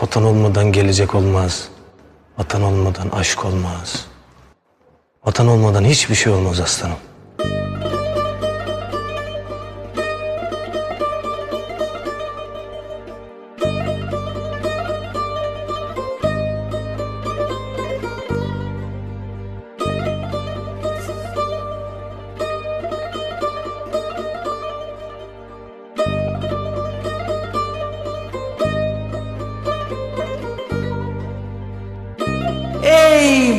Vatan olmadan gelecek olmaz. Vatan olmadan aşk olmaz. Vatan olmadan hiçbir şey olmaz aslanım.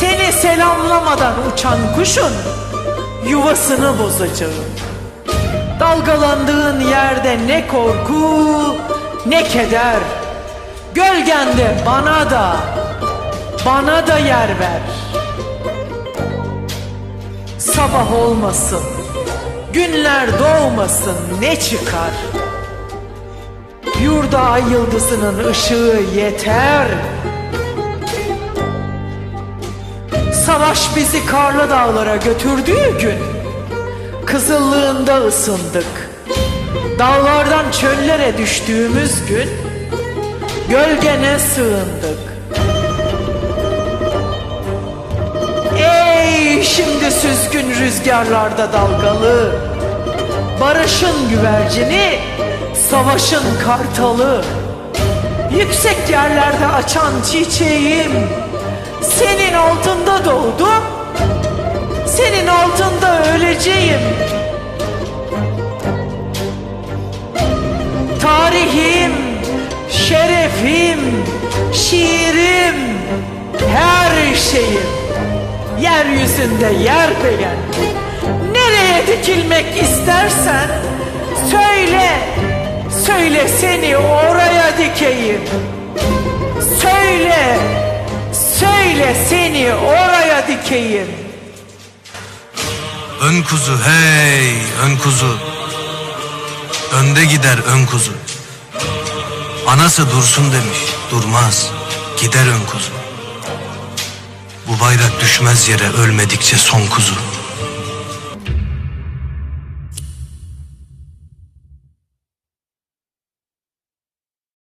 Seni selamlamadan uçan kuşun yuvasını bozacağım. Dalgalandığın yerde ne korku ne keder. Gölgende bana da bana da yer ver. Sabah olmasın, günler doğmasın ne çıkar? Yurda ay yıldızının ışığı yeter. Savaş bizi karlı dağlara götürdüğü gün Kızıllığında ısındık. Dağlardan çöllere düştüğümüz gün Gölgene sığındık. Ey şimdi süzgün rüzgarlarda dalgalı Barışın güvercini, savaşın kartalı Yüksek yerlerde açan çiçeğim öleceğim Tarihim, şerefim, şiirim Her şeyim. Yeryüzünde yer beğen Nereye dikilmek istersen Söyle Söyle seni oraya dikeyim. Söyle Söyle seni oraya dikeyim Ön kuzu hey ön kuzu. Önde gider ön kuzu. Anası dursun demiş durmaz. Gider ön kuzu. Bu bayrak düşmez yere ölmedikçe son kuzu